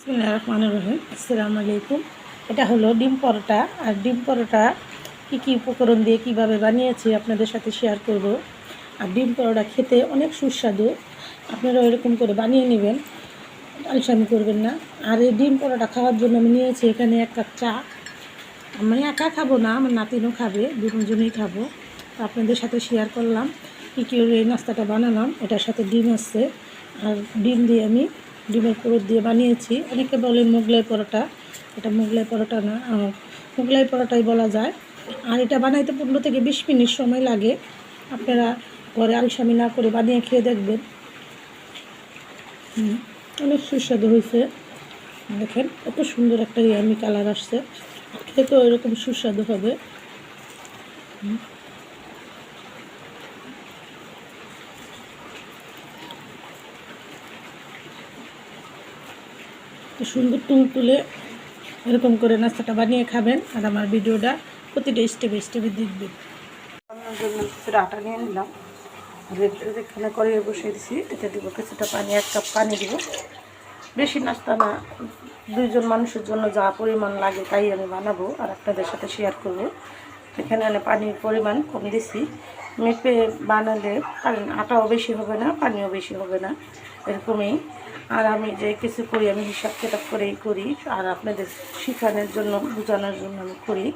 আসসালামু আলাইকুম এটা হলো ডিম পরোটা। আর ডিম পরোটা কী কী উপকরণ দিয়ে কীভাবে বানিয়েছি আপনাদের সাথে শেয়ার করব। আর ডিম পরোটা খেতে অনেক সুস্বাদু। আপনারা এরকম করে বানিয়ে নেবেন। আলসামি করবেন না। আর এই ডিম পরোটা খাওয়ার জন্য আমি নিয়েছি এখানে এক কাপ চা। আমি একা খাব না, আমার নাতিনও খাবে, দুজনেই খাব। তো আপনাদের সাথে শেয়ার করলাম। কী কী এই নাস্তাটা বানালাম, এটার সাথে ডিম আসছে। আর ডিম দিয়ে আমি ডিমের পুরোট দিয়ে বানিয়েছি। অনেকে বলে মোগলাই পরোটা। এটা মোগলাই পরোটা না মোগলাই পরোটাই বলা যায়। আর এটা বানাইতে পনেরো থেকে বিশ মিনিট সময় লাগে। আপনারা ঘরে আলসামি না করে বানিয়ে খেয়ে দেখবেন। অনেক সুস্বাদু হয়েছে। দেখেন, কত সুন্দর একটা ইয়ামি কালার আসছে। খেতেও এরকম সুস্বাদু হবে। তো সুন্দর টুল তুলে এরকম করে নাস্তাটা বানিয়ে খাবেন আর আমার ভিডিওটা প্রতিটা স্টেপে স্টেপে দেখবেন। জন্য কিছুটা আটা নিয়ে নিলাম। এখানে করে বসিয়ে দিছি। এতে দিব কিছুটা পানি, এক কাপ পানি দিব। বেশি নাস্তা না, দুইজন মানুষের জন্য যা পরিমাণ লাগে তাই আমি বানাবো আর আপনাদের সাথে শেয়ার করব। এখানে আমি পানির পরিমাণ কম দিছি। মেপে বানালে কারণ আটাও বেশি হবে না, পানিও বেশি হবে না, এরকমই। আর আমি যে কিছু করি, আমি হিসাব কিতাব করেই করি, আর আপনাদের শেখানোর জন্য, বোঝানোর জন্য আমি করি।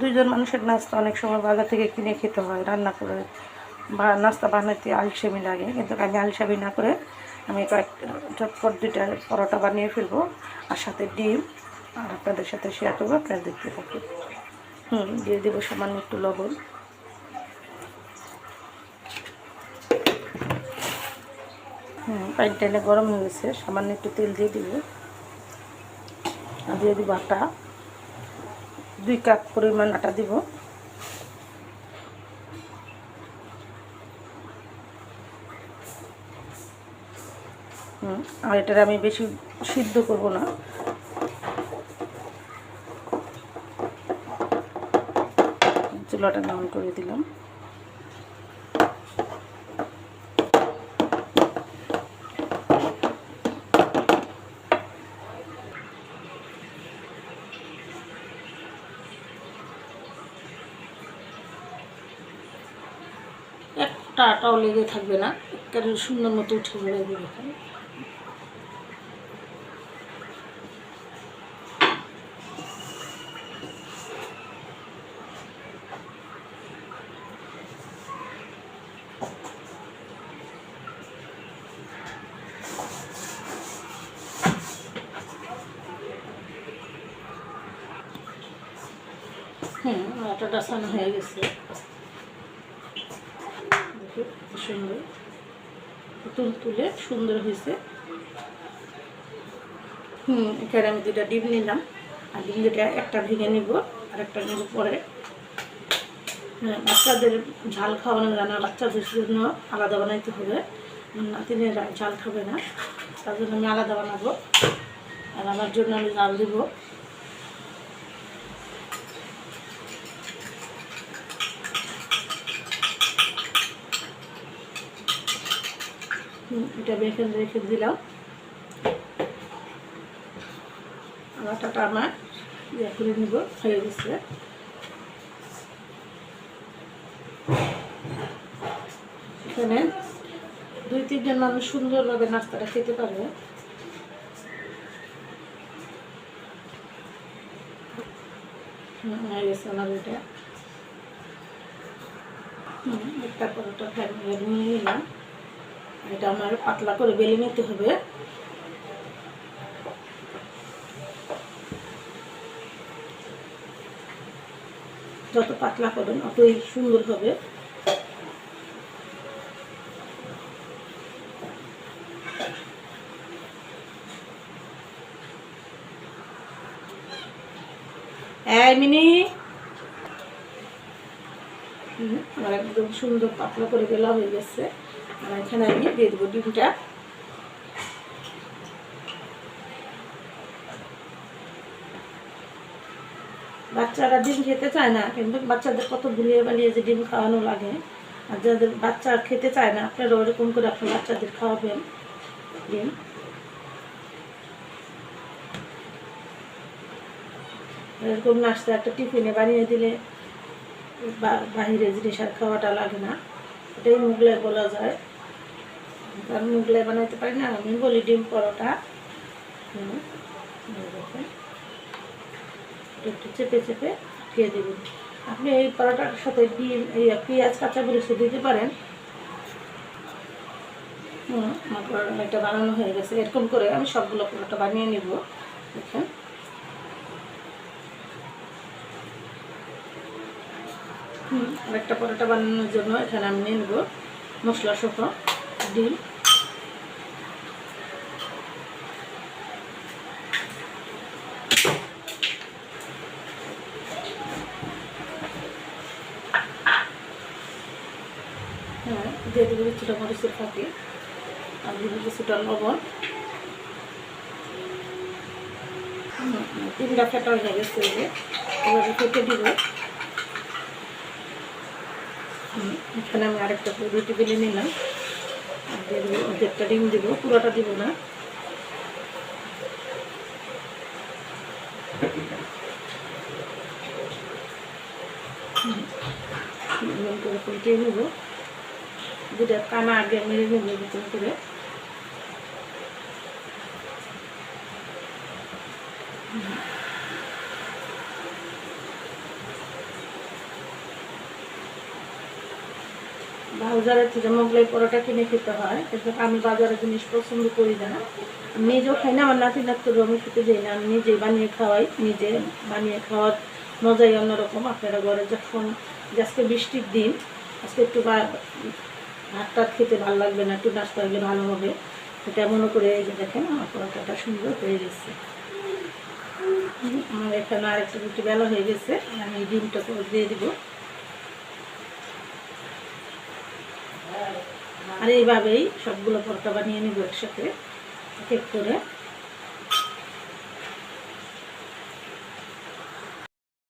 দুইজন মানুষের নাস্তা অনেক সময় বাজার থেকে কিনে খেতে হয়, রান্না করে বা নাস্তা বানাতে আলসেমি লাগে, কিন্তু আমি আলসামি না করে আমি কয়েকটা চটপট দুইটা পরোটা বানিয়ে ফেলব, আর সাথে ডিম, আর আপনাদের সাথে শেয়ার করব, আপনারা দেখতে থাকুন। হুম, দিয়ে দেবো সামান্য একটু লবণ। হুম পানি টাইনে গরম হয়ে গেছে, সামান্য একটু তেল দিয়ে দিব। আর দিয়ে দিব আটা। দুই কাপ পরিমাণ আটা দিব। আর এটার আমি বেশি সিদ্ধ করব না। চুলাটা নাম করে দিলাম। একটা আটাও লেগে থাকবে না। একেবারে সুন্দর মতো উঠে বেড়ে দেবে এখানে হুম, আটাটা সানা হয়ে গেছে দেখুন কি সুন্দর তুল তুলে সুন্দর হয়েছে। হুম, এখানে আমি দুটা ডিম নিলাম। আর ডিম দুটা একটা ভেঙে নিব, আর একটা নেব পরে। হ্যাঁ বাচ্চাদের ঝাল খাওয়ানো জানা বাচ্চাদের জন্য আলাদা বানাইতে হবে। নাতিনেরা ঝাল খাবে না, তার জন্য আমি আলাদা বানাবো। আর আমার জন্য আমি জাল দিব। এটা বেখে রেখে দিলাম। আটাটা আমার ইয়ে করে নিব, হয়ে গেছে। এখানে দুই, তিনজন মানুষ সুন্দরভাবে নাস্তাটা খেতে পারবে। হয়ে গেছে আমার এটা। একটা পরোটা ফ্যামিলি নিয়ে নিলাম। এটা আমার পাতলা করে বেলে নিতে হবে। যত পাতলা করবেন অতই সুন্দর হবে। আমার একদম সুন্দর পাতলা করে বেলা হয়ে গেছে। আর এখানে আমি দিয়ে দেবো ডিমটা। বাচ্চারা ডিম খেতে চায় না, কিন্তু বাচ্চাদের কত ভুলিয়ে বালিয়ে যে ডিম খাওয়ানো লাগে। আর যাদের বাচ্চা খেতে চায় না, আপনারা ওরকম করে আপনার বাচ্চাদের খাওয়াবেন ডিম। এরকম নাস্তা একটা টিফিনে বানিয়ে দিলে বাহিরে জিনিস আর খাওয়াটা লাগে না। এটাই মুগলাই বলা যায়। কারণ মুগলাই বানাইতে পারি না আমি বলি ডিম পরোটা। একটু চেপে চেপে খেয়ে দেবেন আপনি এই পরোটার সাথে ডিম, এই পেঁয়াজ কাঁচা মরিচও দিতে পারেন। আমার পরোটা এটা বানানো হয়ে গেছে। এরকম করে আমি সবগুলো পরোটা বানিয়ে নেব। দেখেন। হুম, আরেকটা পরোটা বানানোর জন্য এখানে আমি নিয়ে নেব মশলা সহ ডিম হ্যাঁ দিয়ে দেবো মরিচের আর দেবো কিছুটা লবণ তিনটা ফেটা হয়ে গেছে এবারে। কেটে দিব। হুম, এখানে আমি আরেকটা রুটি বেলে নিলাম। অর্ধেকটা ডিম দিব, পুরোটা দিব না। করে ফুলটিয়ে নেব দুটা আগে মেরে নেব এরকম করে বাজারের থেকে মোগলাই পরোটা কিনে খেতে হয়। কিন্তু আমি বাজারের জিনিস পছন্দ করি না। নিজেও খাই না, আমার নাতি নাতকুরও আমি খেতে দিই না। আমি নিজেই বানিয়ে খাওয়াই, নিজে বানিয়ে খাওয়ার মজাই অন্যরকম। আপনারা ঘরে যখন আজকে বৃষ্টির দিন, আজকে একটু ভাত টাত খেতে ভালো লাগবে না, একটু নাস্তা হলে ভালো হবে। এটা মনে করে যে দেখেন, আমার পরোটাটা সুন্দর হয়ে গেছে। আমার এখানে আরেকটা রুটি বেলা হয়ে গেছে, আমি ডিমটা দিয়ে দিব। আর এইভাবেই সবগুলো পরোটা বানিয়ে নেব একসাথে এক করে।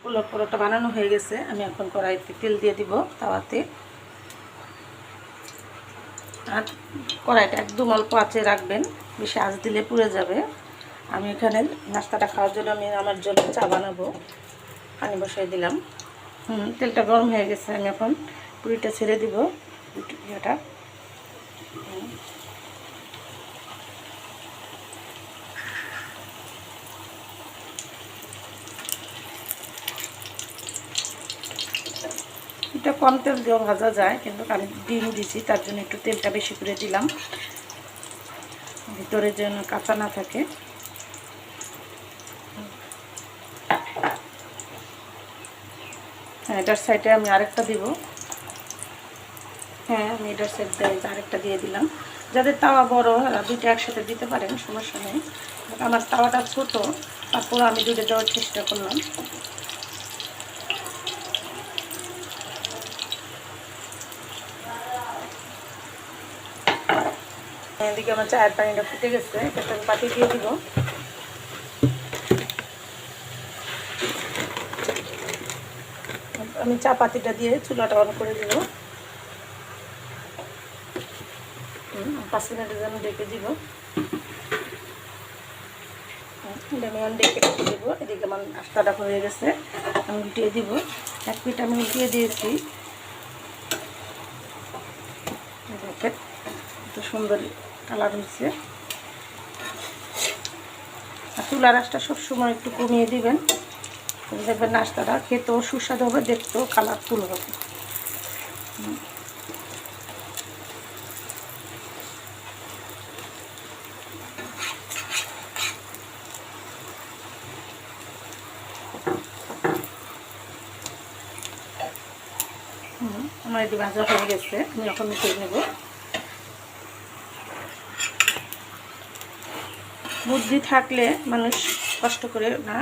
গুলো পরোটা বানানো হয়ে গেছে, আমি এখন কড়াইতে তেল দিয়ে দিব তাওয়াতে। আর কড়াইটা একদম অল্প আঁচে রাখবেন, বেশি আঁচ দিলে পুড়ে যাবে। আমি এখানে নাস্তাটা খাওয়ার জন্য আমি আমার জন্য চা বানাবো। পানি বসাই দিলাম। হুম, তেলটা গরম হয়ে গেছে, আমি এখন পুরিটা ছেড়ে দিব। এটা এটা কম তেল দিয়েও ভাজা যায়, কিন্তু আমি ডিম দিছি, তার জন্য একটু তেলটা বেশি করে দিলাম। ভিতরে যেন কাঁচা না থাকে। হ্যাঁ এটার সাইডে আমি আরেকটা দিব। হ্যাঁ আমি এটার সাইডে আরেকটা দিয়ে দিলাম। যাদের তাওয়া বড় দুটো একসাথে দিতে পারেন, সমস্যা নেই। আমার তাওয়াটা ছোট, তারপর আমি দুটো দেওয়ার চেষ্টা করলাম। এদিকে আমার চায়ের পানিটা ফুটে গেছে এটাকে আমি পাতি দিয়ে দিব। আমি চা পাতিটা দিয়ে চুলাটা অন করে দিব হুম, পাঁচ মিনিটের জন্য ডেকে দিব। হুম, আমি ডেকে রেখে দিব। এদিকে আমার নাস্তাটা হয়ে গেছে আমি উল্টিয়ে দিব। এক পিঠ আমি উল্টিয়ে দিয়েছি। দেখেন কত সুন্দর কালার হয়েছে। আর চুলার আঁচটা সবসময় একটু কমিয়ে দিবেন। দেখবেন নাস্তাটা খেতেও সুস্বাদু হবে দেখতেও কালারফুল হবে হুম। হুম, আমার এটি ভাজা হয়ে গেছে আমি এখন মিশিয়ে নেব। বুদ্ধি থাকলে মানুষ কষ্ট করে না।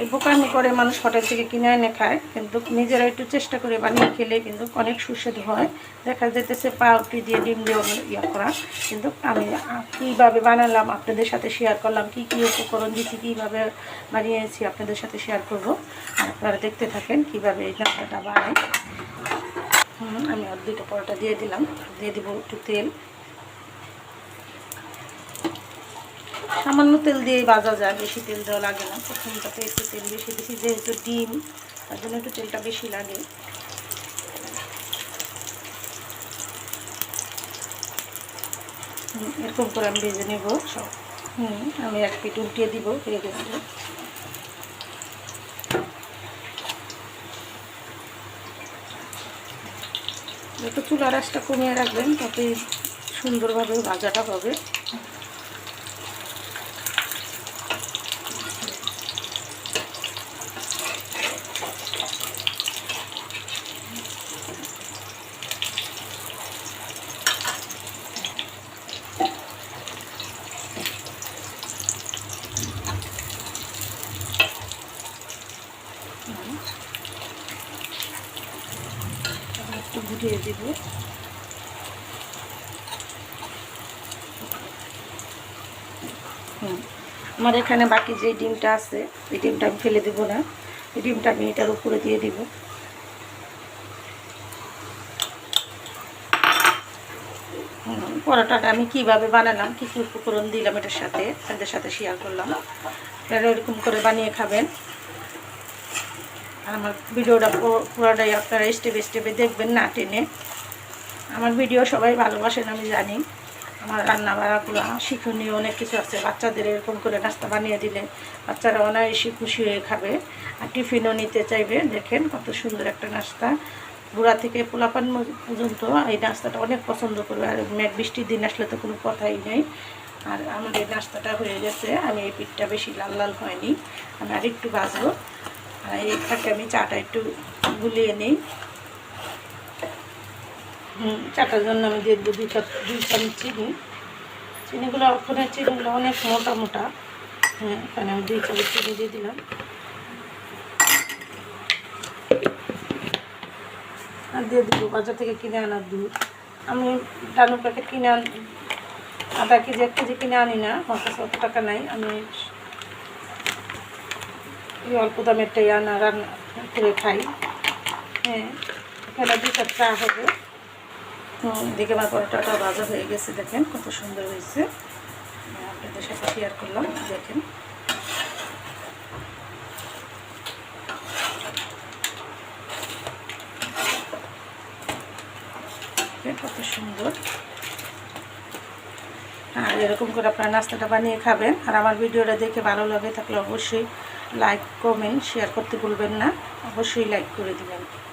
এই বোকামি করে মানুষ হোটেল থেকে কিনে এনে খায় কিন্তু নিজেরা একটু চেষ্টা করে বানিয়ে খেলে কিন্তু অনেক সুস্বাদু হয়। দেখা যেতেছে পাউরুটি দিয়ে ডিম দিয়ে ইয়ে করা। কিন্তু আমি কীভাবে বানালাম আপনাদের সাথে শেয়ার করলাম কী কী উপকরণ দিচ্ছি কীভাবে বানিয়েছি আপনাদের সাথে শেয়ার করব। আপনারা দেখতে থাকেন কীভাবে এই নাস্তাটা হুম, আমি আর দুইটা পরোটা দিয়ে দিলাম। দিয়ে দিব একটু তেল। সামান্য তেল দিয়েই বাজা যায়, বেশি তেল দেওয়া লাগে না। প্রথমটাতে একটু তেল বেশি বেশি যেহেতু ডিম, তার জন্য একটু তেলটা বেশি লাগে। এরকম করে আমি ভেজে নেব সব। হুম, আমি এক পিঠ উল্টিয়ে দিব হয়ে গেছে একটু চুলার আঁচটা কমিয়ে রাখবেন তাতে সুন্দরভাবে ভাজাটা হবে তারপর একটু ঘুরিয়ে দিব। হুম। আমার এখানে বাকি যে ডিমটা আছে, এই ডিমটা আমি ফেলে দেবো না। এই ডিমটা আমি এটার উপরে দিয়ে দিব। পরোটাটা আমি কীভাবে বানালাম, কী কী উপকরণ দিলাম এটার সাথে তাদের সাথে শেয়ার করলাম। আপনারা এরকম করে বানিয়ে খাবেন। আমার ভিডিওটা পুরো- পুরোটাই আপনারা স্টেপে স্টেপে দেখবেন না টেনে। আমার ভিডিও সবাই ভালোবাসেন, আমি জানি। আমার রান্না বাড়াগুলো শিক্ষণীয়, অনেক কিছু আছে। বাচ্চাদের এরকম করে নাস্তা বানিয়ে দিলে বাচ্চারা অনায়াসে খুশি হয়ে খাবে আর টিফিনও নিতে চাইবে। দেখেন কত সুন্দর একটা নাস্তা। বুড়া থেকে পোলাপান পর্যন্ত এই নাস্তাটা অনেক পছন্দ করবে। আর মেঘ বৃষ্টির দিন আসলে তো কোনো কথাই নেই। আর আমার এই নাস্তাটা হয়ে গেছে। আমি এই পিঠটা বেশি লাল লাল হয়নি। আমি আর একটু ভাজবো। ফাঁকে আমি চাটা একটু গুলিয়ে নিই। হুম, চাটার জন্য আমি দিয়ে দুই কাপ দুই চামচ চিনি। চিনিগুলো ওখানে চিনিগুলো অনেক মোটা মোটা। হ্যাঁ এখানে আমি দুই চামচ চিনি দিয়ে দিলাম। আর দিয়ে দিব বাজার থেকে কিনে আনার দুধ। আমি ডানু প্যাকেট কিনে আন আধা কেজি, এক কেজি কিনে আনি না, আমার কাছে অত টাকা নাই। আমি অল্প দামেরটাই আনা রান্না করে খাই। হ্যাঁ এখানে দু কাপ চা হবে। এদিকে আমার পরোটাটা ভাজা হয়ে গেছে, দেখেন কত সুন্দর হয়েছে। আপনাদের সাথে শেয়ার করলাম দেখেন কত সুন্দর। আর এরকম করে আপনারা নাস্তাটা বানিয়ে খাবেন। আর আমার ভিডিওটা দেখে ভালো লাগে থাকলে অবশ্যই লাইক কমেন্ট শেয়ার করতে ভুলবেন না। অবশ্যই লাইক করে দিবেন।